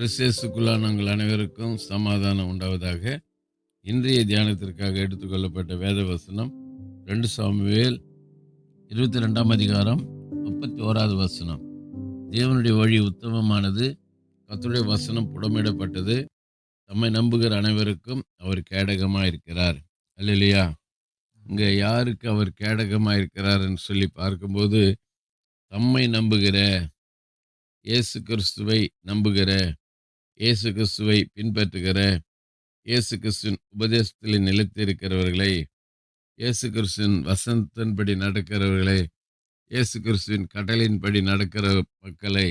கிறிஸ்தேசுக்குள்ளான நாங்கள் அனைவருக்கும் சமாதானம் உண்டாவதாக. இன்றைய தியானத்திற்காக எடுத்துக்கொள்ளப்பட்ட வேத வசனம் ரெண்டு சாமுவேல் இருபத்தி ரெண்டாம் அதிகாரம் முப்பத்தி ஓராவது வசனம். தேவனுடைய வழி உத்தமமானது கத்துடைய வசனம் புடமிடப்பட்டது. தம்மை நம்புகிற அனைவருக்கும் அவர் கேடகமாக இருக்கிறார் அல்லையா இங்கே யாருக்கு அவர் கேடகமாக இருக்கிறார்ன்னு சொல்லி பார்க்கும்போது தம்மை நம்புகிற இயேசு கிறிஸ்துவை நம்புகிற இயேசு கிறிஸ்துவை பின்பற்றுகிற இயேசு கிறிஸ்துவின் உபதேசத்தில் நிலைத்திருக்கிறவர்களை இயேசு கிறிஸ்துவின் வசனத்தின்படி நடக்கிறவர்களை இயேசு கிறிஸ்துவின் கடலின்படி நடக்கிற மக்களை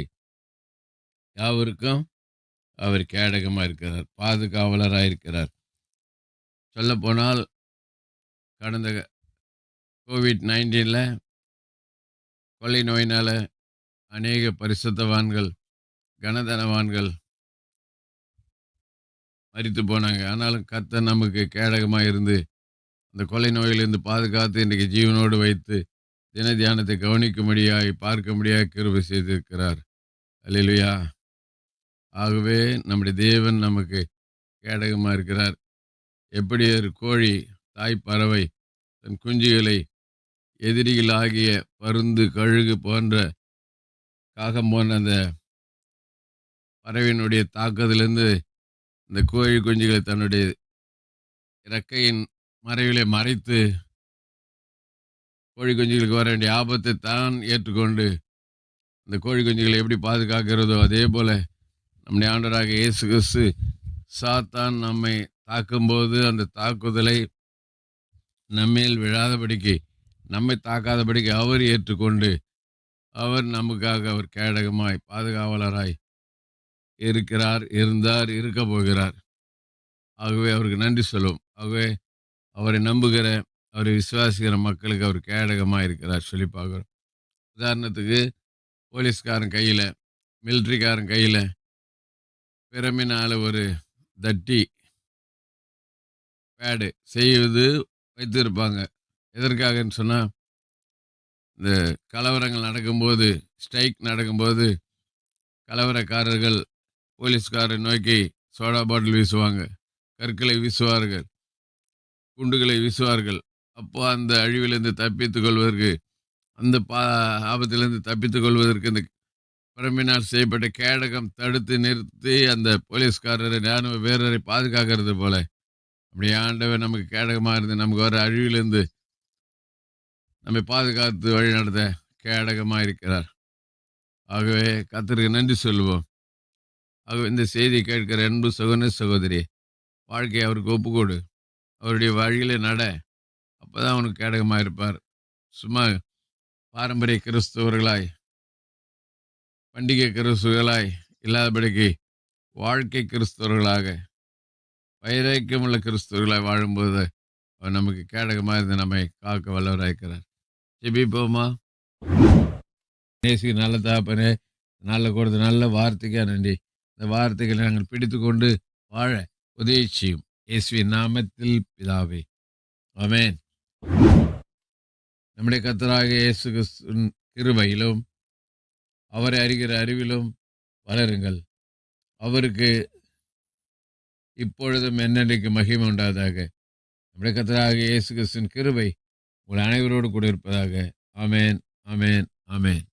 யாவருக்கும் அவர் கேடகமாக இருக்கிறார் பாதுகாவலராக இருக்கிறார். சொல்லப்போனால் கடந்த கோவிட் நைன்டீனில் கொள்ளை நோயினால் அநேக பரிசுத்தவான்கள் கனதனவான்கள் மறித்து போனாங்க. ஆனாலும் கத்த நமக்கு கேடகமாக இருந்து அந்த கொலை நோயிலிருந்து பாதுகாத்து இன்றைக்கு ஜீவனோடு வைத்து தின தியானத்தை கவனிக்கும்படியாய் பார்க்கும்படியாக கிருபை செய்திருக்கிறார். அல்லையா ஆகவே நம்முடைய தேவன் நமக்கு கேடகமாக இருக்கிறார் எப்படி ஒரு கோழி தாய் பறவை தன் குஞ்சுகளை எதிரிகள் ஆகிய பருந்து கழுகு போன்ற காகம் போன்ற அந்த பறவையினுடைய தாக்குதலிருந்து இந்த கோழி குஞ்சுகளை தன்னுடைய இறக்கையின் மறைவிலே மறைத்து கோழி குஞ்சுகளுக்கு வர வேண்டிய ஆபத்தை தான் ஏற்றுக்கொண்டு இந்த கோழி குஞ்சுகளை எப்படி பாதுகாக்கிறதோ அதே போல் நம்முடைய ஆண்டராக இயேசு கிறிஸ்து சாத்தான் நம்மை தாக்கும்போது அந்த தாக்குதலை நம்மேல் விழாதபடிக்கு நம்மை தாக்காதபடிக்கு அவர் ஏற்றுக்கொண்டு அவர் நமக்காக அவர் கேடகமாய் பாதுகாவலராய் இருக்கிறார் இருந்தார் இருக்க போகிறார். ஆகவே அவருக்கு நன்றி சொல்லுவோம் ஆகவே அவரை நம்புகிற அவரை விசுவாசிக்கிற மக்களுக்கு அவர் கேடகமாக இருக்கிறார் சொல்லி பார்க்குறோம். உதாரணத்துக்கு போலீஸ்காரன் கையில் மிலிட்ரிக்காரன் கையில் பிறமினால் ஒரு தட்டி பேடு செய்வது வைத்திருப்பாங்க. எதற்காகன்னு சொன்னால் இந்த கலவரங்கள் நடக்கும்போது ஸ்ட்ரைக் நடக்கும்போது கலவரக்காரர்கள் போலீஸ்காரை நோக்கி சோடா பாட்டில் வீசுவாங்க. கற்களை வீசுவார்கள். குண்டுகளை வீசுவார்கள். அப்போ அந்த அழிவிலிருந்து தப்பித்துக் கொள்வதற்கு அந்த பா ஆபத்திலிருந்து தப்பித்துக் கொள்வதற்கு இந்த பிரம்பினால் செய்யப்பட்ட கேடகம் தடுத்து நிறுத்தி அந்த போலீஸ்காரரை ராணுவ வீரரை பாதுகாக்கிறது போல. அப்படி ஆண்டவர் நமக்கு கேடகமாக இருந்து நமக்கு வர அழிவிலிருந்து நம்மை பாதுகாத்து வழி நடத்த கேடகமாக இருக்கிறார் ஆகவே கத்திரிக்கு நன்றி சொல்லுவோம். இந்த செய்தி கேட்கிற அன்பு சகோன சகோதரி வாழ்க்கையை அவருக்கு ஒப்புக்கொடு. அவருடைய வழியிலே நட. அப்போ தான் அவனுக்கு கேடகமாக இருப்பார். சும்மா பாரம்பரிய கிறிஸ்தவர்களாய் பண்டிகை கிறிஸ்துவர்களாய் இல்லாதபடிக்கு வாழ்க்கை கிறிஸ்தவர்களாக வைராக்கியமுள்ள கிறிஸ்தவர்களாக வாழும்போது அவர் நமக்கு கேடகமாக இருந்து நம்மை காக்க வல்லவராயிருக்கிறார் ஜெபிப்போமா? நேசிக்கு நல்ல தாப்பனே நல்ல கொடுத்த நல்ல வார்த்தைக்கா நன்றி. இந்த வார்த்தைகளை நாங்கள் பிடித்து கொண்டு வாழ உதவி செய்யும். இயேசுவின் நாமத்தில் பிதாவே. அமேன் நம்முடைய கத்தராக இயேசு கிருபையிலும் அவரை அறிகிற அறிவிலும் வளருங்கள். அவருக்கு இப்பொழுதும் என்னென்றைக்கு மகிமை உண்டாதாக நம்முடைய கத்தராக இயேசு கிறிஸ்துவின் கிருபை உங்கள் அனைவரோடு கூட இருப்பதாக. ஆமேன் ஆமேன் ஆமேன்.